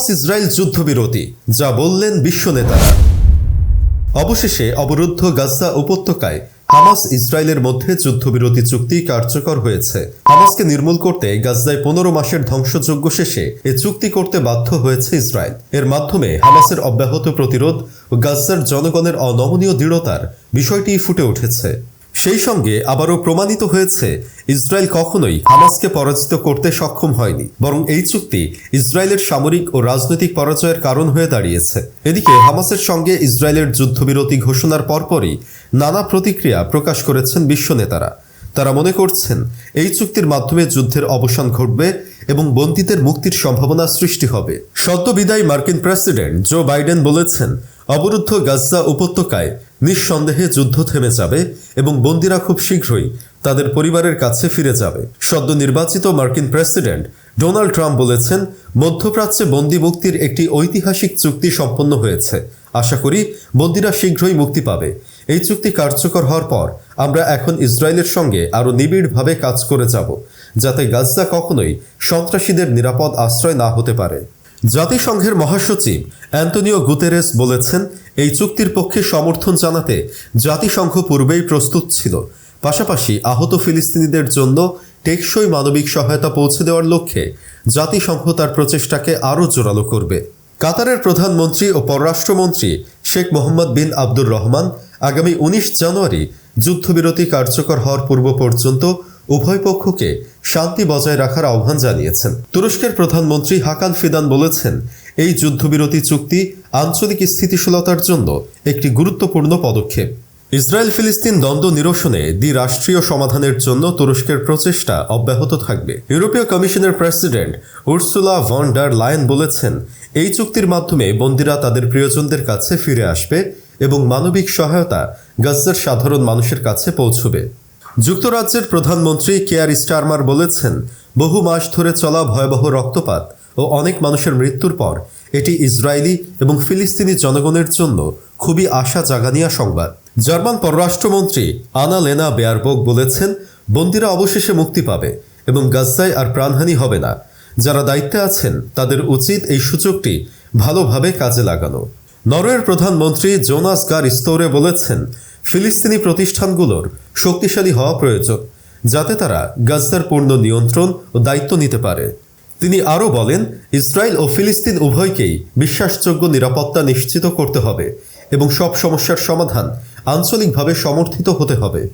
Hamas Israel যুদ্ধবিরতি, যা বললেন বিশ্ব নেতারা। অবশেষে অবরুদ্ধ গাজা উপত্যকায় হামাস ইসরায়েলের মধ্যে যুদ্ধবিরতি চুক্তি কার্যকর হয়েছে। হামাসকে নির্মূল করতে গাজায় পনেরো মাসের ধ্বংসযজ্ঞ শেষে এ চুক্তি করতে বাধ্য হয়েছে ইসরায়েল। এর মাধ্যমে হামাসের অব্যাহত প্রতিরোধ ও গাজার জনগণের অনমনীয় দৃঢ়তার বিষয়টি ফুটে উঠেছে। সেই সঙ্গে আবারও প্রমাণিত হয়েছে, ইসরায়েল কখনোই হামাসকে পরাজিত করতে সক্ষম হয়নি, বরং এই চুক্তি ইসরায়েলের সামরিক ও রাজনৈতিক পরাজয়ের কারণ হয়ে দাঁড়িয়েছে। এদিকে হামাসের সঙ্গে ইসরায়েলের যুদ্ধবিরতি ঘোষণার পরপরই নানা প্রতিক্রিয়া প্রকাশ করেছেন বিশ্ব নেতারা। তারা মনে করছেন, এই চুক্তির মাধ্যমে যুদ্ধের অবসান ঘটবে এবং বন্দীদের মুক্তির সম্ভাবনা সৃষ্টি হবে। সদ্য বিদায়ী মার্কিন প্রেসিডেন্ট জো বাইডেন বলেছেন অবরুদ্ধ গাজা উপত্যকায় নিঃসন্দেহে যুদ্ধ থেমে যাবে এবং বন্দীরা খুব শীঘ্রই তাদের পরিবারের কাছে ফিরে যাবে। সদ্য নির্বাচিত মার্কিন প্রেসিডেন্ট ডোনাল্ড ট্রাম্প বলেছেন, মধ্যপ্রাচ্যে বন্দি মুক্তির একটি ঐতিহাসিক চুক্তি সম্পন্ন হয়েছে। আশা করি বন্দিরা শীঘ্রই মুক্তি পাবে। এই চুক্তি কার্যকর হওয়ার পর আমরা এখন ইসরায়েলের সঙ্গে আরও নিবিড়ভাবে কাজ করে যাব, যাতে গাজা কখনোই সন্ত্রাসীদের নিরাপদ আশ্রয় না হতে পারে। জাতিসংঘের মহাসচিব অ্যান্টনিও গুতেরেস বলেছেন, এই চুক্তির পক্ষে সমর্থন জানাতে জাতিসংঘ পূর্বেই প্রস্তুত ছিল। পাশাপাশি আহত ফিলিস্তিনিদের জন্য টেকসই মানবিক সহায়তা পৌঁছে দেওয়ার লক্ষ্যে জাতিসংঘ তার প্রচেষ্টাকে আরও জোরালো করবে। কাতারের প্রধানমন্ত্রী ও পররাষ্ট্রমন্ত্রী শেখ মোহাম্মদ বিন আব্দুর রহমান আগামী উনিশ জানুয়ারি যুদ্ধবিরতি কার্যকর হওয়ার পূর্ব পর্যন্ত উভয় পক্ষকে শান্তি বজায় রাখার আহ্বান জানিয়েছেন। তুরস্কের প্রধানমন্ত্রী হাকান ফিদান বলেছেন, এই যুদ্ধবিরতি চুক্তি আঞ্চলিক স্থিতিশীলতার জন্য একটি গুরুত্বপূর্ণ পদক্ষেপ। ইসরায়েল ফিলিস্তিন দ্বন্দ্ব নিরসনে দ্বিরাষ্ট্রীয় সমাধানের জন্য তুরস্কের প্রচেষ্টা অব্যাহত থাকবে। ইউরোপীয় কমিশনের president Ursula von der Leyen বলেছেন, এই চুক্তির মাধ্যমে বন্দীরা তাদের প্রিয়জনদের কাছে ফিরে আসবে এবং মানবিক সহায়তা গাজার সাধারণ মানুষের কাছে পৌঁছবে। যুক্তরাজ্যের প্রধানমন্ত্রী কেয়ার স্টারমার বলেছেন, বহু মাস ধরে চলা ভয়াবহ রক্তপাত ও অনেক মানুষের মৃত্যুর পর এটি ইসরায়েলি এবং ফিলিস্তিনি জনগণের জন্য খুবই আশা জাগানিয়া সংবাদ। জার্মান পররাষ্ট্রমন্ত্রী আনা লেনা বেয়ারবোক বলেছেন, বন্দীরা অবশেষে মুক্তি পাবে এবং গাজ্জায় আর প্রাণহানি হবে না। যারা দায়িত্বে আছেন, তাদের উচিত এই সুযোগটি ভালোভাবে কাজে লাগানো। নরওয়ের প্রধানমন্ত্রী জোনাস গার স্তোরে বলেছেন ফিলিস্তিনি প্রতিষ্ঠানগুলোর শক্তিশালী হওয়া প্রয়োজন, যাতে তারা গাজদার পূর্ণ নিয়ন্ত্রণ ও দায়িত্ব নিতে পারে। তিনি আরও বলেন, ইসরায়েল ও ফিলিস্তিন উভয়কেই বিশ্বাসযোগ্য নিরাপত্তা নিশ্চিত করতে হবে এবং সব সমস্যার সমাধান আঞ্চলিকভাবে সমর্থিত হতে হবে।